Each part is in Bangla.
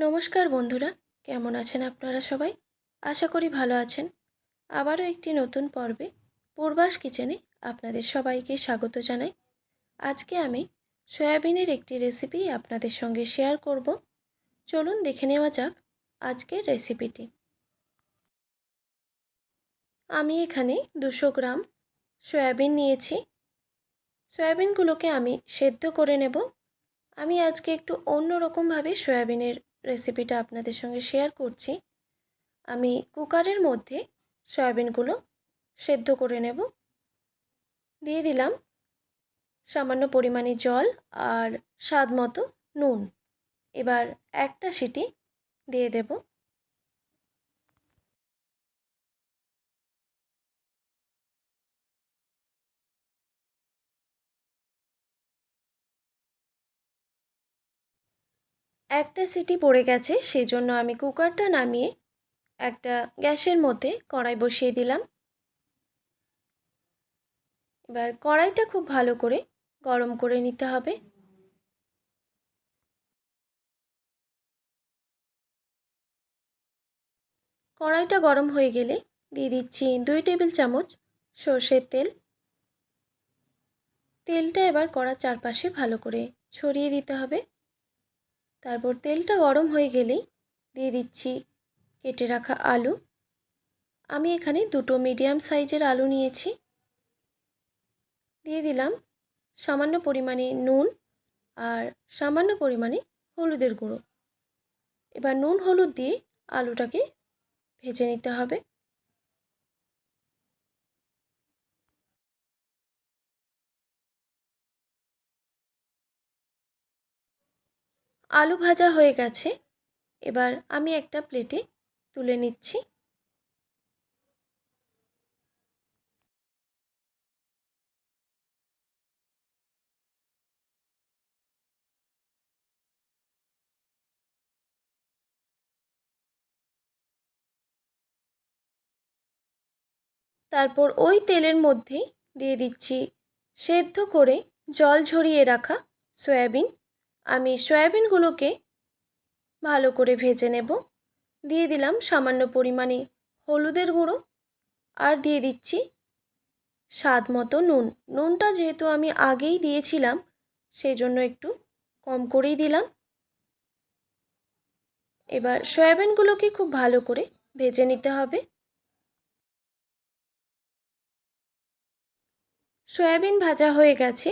নমস্কার বন্ধুরা, কেমন আছেন আপনারা সবাই? আশা করি ভালো আছেন। আবারও একটি নতুন পর্বে পূর্বাস কিচেনে আপনাদের সবাইকে স্বাগত জানাই। আজকে আমি সয়াবিনের একটি রেসিপি আপনাদের সঙ্গে শেয়ার করব। চলুন দেখে নেওয়া যাক আজকের রেসিপিটি। আমি এখানে দুশো গ্রাম সয়াবিন নিয়েছি। সয়াবিনগুলোকে আমি সেদ্ধ করে নেব। আমি আজকে একটু অন্য রকমভাবে সয়াবিনের রেসিপিটা আপনাদের সঙ্গে শেয়ার করছি। আমি কুকারের মধ্যে সয়াবিনগুলো সেদ্ধ করে নেব। দিয়ে দিলাম সামান্য পরিমাণে জল আর স্বাদ মতো নুন। এবার একটা সিটি দিয়ে দেব। একটা সিটি পড়ে গেছে সেই জন্য আমি কুকারটা নামিয়ে একটা গ্যাসের মধ্যে কড়াই বসিয়ে দিলাম। এবার কড়াইটা খুব ভালো করে গরম করে নিতে হবে। কড়াইটা গরম হয়ে গেলে দিয়ে দিচ্ছি দুই টেবিল চামচ সর্ষের তেল। তেলটা এবার কড়ার চারপাশে ভালো করে ছড়িয়ে দিতে হবে। তারপর তেলটা গরম হয়ে গেলেই দিয়ে দিচ্ছি কেটে রাখা আলু। আমি এখানে দুটো মিডিয়াম সাইজের আলু নিয়েছি। দিয়ে দিলাম সামান্য পরিমাণে নুন আর সামান্য পরিমাণে হলুদের গুঁড়ো। এবার নুন হলুদ দিয়ে আলুটাকে ভেজে নিতে হবে। আলু ভাজা হয়ে গেছে। এবার আমি একটা প্লেটে তুলে নিচ্ছি। তারপর ওই তেলের মধ্যেই দিয়ে দিচ্ছি সেদ্ধ করে জল ঝরিয়ে রাখা সয়াবিন। আমি সয়াবিনগুলোকে ভালো করে ভেজে নেব। দিয়ে দিলাম সামান্য পরিমাণে হলুদের গুঁড়ো আর দিয়ে দিচ্ছি স্বাদ মতো নুন। নুনটা যেহেতু আমি আগেই দিয়েছিলাম সেই জন্য একটু কম করেই দিলাম। এবার সয়াবিনগুলোকে খুব ভালো করে ভেজে নিতে হবে। সয়াবিন ভাজা হয়ে গেছে।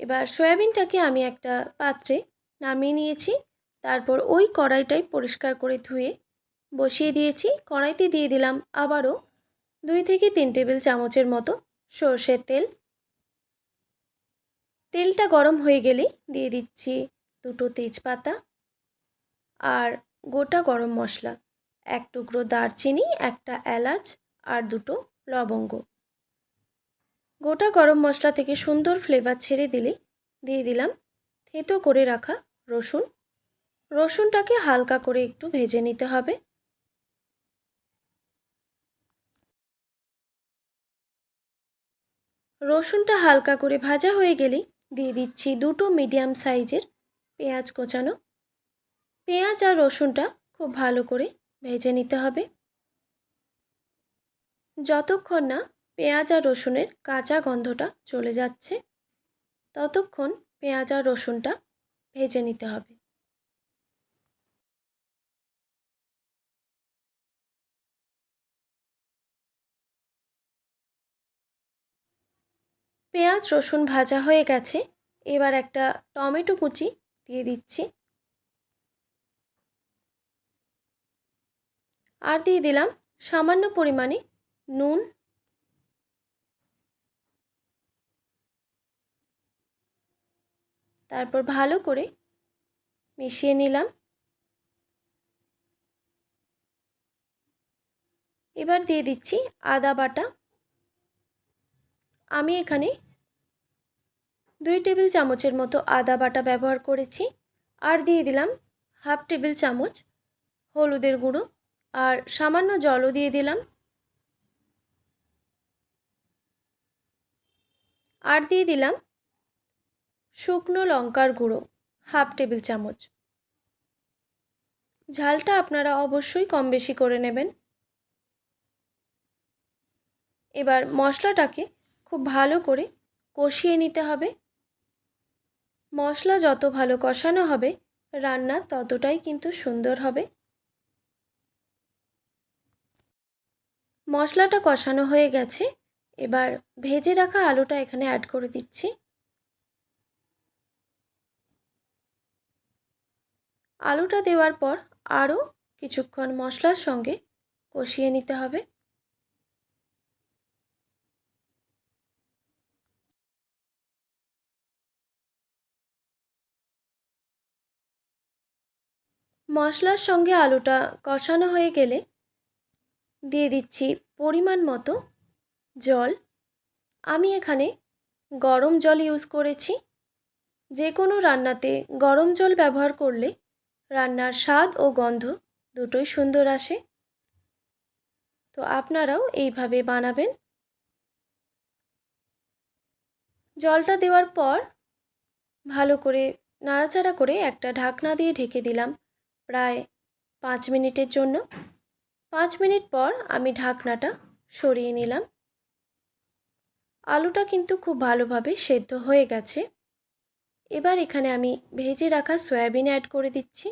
এবার সয়াবিনটাকে আমি একটা পাত্রে নামিয়ে নিয়েছি। তারপর ওই কড়াইটাই পরিষ্কার করে ধুয়ে বসিয়ে দিয়েছি। কড়াইতে দিয়ে দিলাম আবারও দুই থেকে তিন টেবিল চামচের মতো সর্ষের তেল। তেলটা গরম হয়ে গেলেই দিয়ে দিচ্ছি দুটো তেজপাতা আর গোটা গরম মশলা। এক টুকরো দারচিনি, একটা এলাচ আর দুটো লবঙ্গ। গোটা গরম মশলা থেকে সুন্দর ফ্লেভার ছেড়ে দিলে, দিয়ে দিলাম থেতো করে রাখা রসুন। রসুনটাকে হালকা করে একটু ভেজে নিতে হবে। রসুনটা হালকা করে ভাজা হয়ে গেলেই দিয়ে দিচ্ছি দুটো মিডিয়াম সাইজের পেঁয়াজ কোচানো। পেঁয়াজ আর রসুনটা খুব ভালো করে ভেজে নিতে হবে। যতক্ষণ না পেঁয়াজ আর রসুনের কাঁচা গন্ধটা চলে যাচ্ছে। ততক্ষণ পেঁয়াজ আর রসুনটা ভেজে নিতে হবে। পেঁয়াজ, রসুন ভাজা হয়ে গেছে। এবার একটা টমেটো কুচি দিয়ে দিচ্ছি। আর দিয়ে দিলাম সামান্য পরিমাণে নুন তারপর ভালো করে মিশিয়ে নিলাম। এবার দিয়ে দিচ্ছি আদা বাটা। আমি এখানে দুই টেবিল চামচের মতো আদা বাটা ব্যবহার করেছি। আর দিয়ে দিলাম হাফ টেবিল চামচ হলুদের গুঁড়ো। আর সামান্য জলও দিয়ে দিলাম। আর দিয়ে দিলাম শুকনো লঙ্কার গুঁড়ো, হাফ টেবিল চামচ। ঝালটা আপনারা অবশ্যই কম বেশি করে নেবেন। এবার মশলাটাকে খুব ভালো করে কষিয়ে নিতে হবে। মশলা যত ভালো কষানো হবে, রান্না ততটাই কিন্তু সুন্দর হবে। মশলাটা কষানো হয়ে গেছে, এবার ভেজে রাখা আলুটা এখানে অ্যাড করে দিচ্ছি। আলুটা দেওয়ার পর আরও কিছুক্ষণ মশলার সঙ্গে কষিয়ে নিতে হবে। মশলার সঙ্গে আলুটা কষানো হয়ে গেলে দিয়ে দিচ্ছি পরিমাণ মতো জল। আমি এখানে গরম জল ইউজ করেছি। যে কোনো রান্নাতে গরম জল ব্যবহার করলে রান্নার স্বাদ ও গন্ধ দুটোই সুন্দর আসে। তো আপনারাও এইভাবে বানাবেন। জলটা দেওয়ার পর ভালো করে নাড়াচাড়া করে একটা ঢাকনা দিয়ে ঢেকে দিলাম প্রায় পাঁচ মিনিটের জন্য। পাঁচ মিনিট পর আমি ঢাকনাটা সরিয়ে নিলাম। আলুটা কিন্তু খুব ভালোভাবে সেদ্ধ হয়ে গেছে। এবার এখানে আমি ভেজে রাখা সয়াবিন অ্যাড করে দিচ্ছি।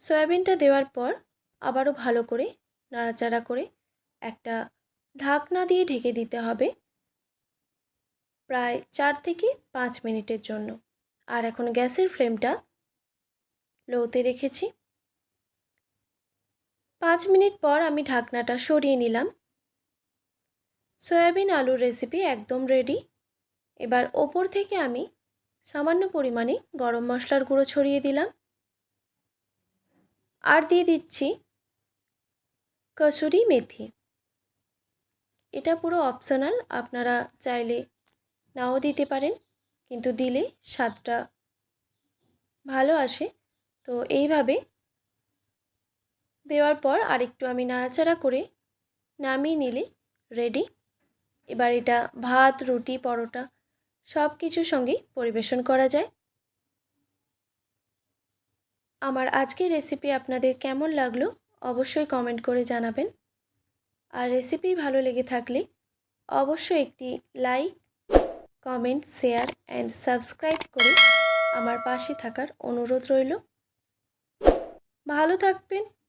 সয়াবিনটা দেওয়ার পর আবারও ভালো করে নাড়াচাড়া করে একটা ঢাকনা দিয়ে ঢেকে দিতে হবে প্রায় চার থেকে পাঁচ মিনিটের জন্য। আর এখন গ্যাসের ফ্লেমটা লোতে রেখেছি। পাঁচ মিনিট পর আমি ঢাকনাটা সরিয়ে নিলাম। সয়াবিন আলুর রেসিপি একদম রেডি এবার ওপর থেকে আমি সামান্য পরিমাণে গরম মশলার গুঁড়ো ছড়িয়ে দিলাম। আর দিয়ে দিচ্ছি কসুরি মেথি। এটা পুরো অপশনাল আপনারা চাইলে নাও দিতে পারেন, কিন্তু দিলে স্বাদটা ভালো আসে। তো এইভাবে দেওয়ার পর আরেকটু আমি নাড়াচাড়া করে নামিয়ে নিলে রেডি এবার এটা ভাত, রুটি, পরোটা সব কিছুর সঙ্গেই পরিবেশন করা যায়। আমার আজকের রেসিপি আপনাদের কেমন লাগল অবশ্যই কমেন্ট করে জানাবেন। আর রেসিপি ভালো লেগে থাকলে অবশ্যই একটি like comment share and subscribe করে আমার পাশে থাকার অনুরোধ রইল। ভালো থাকবেন।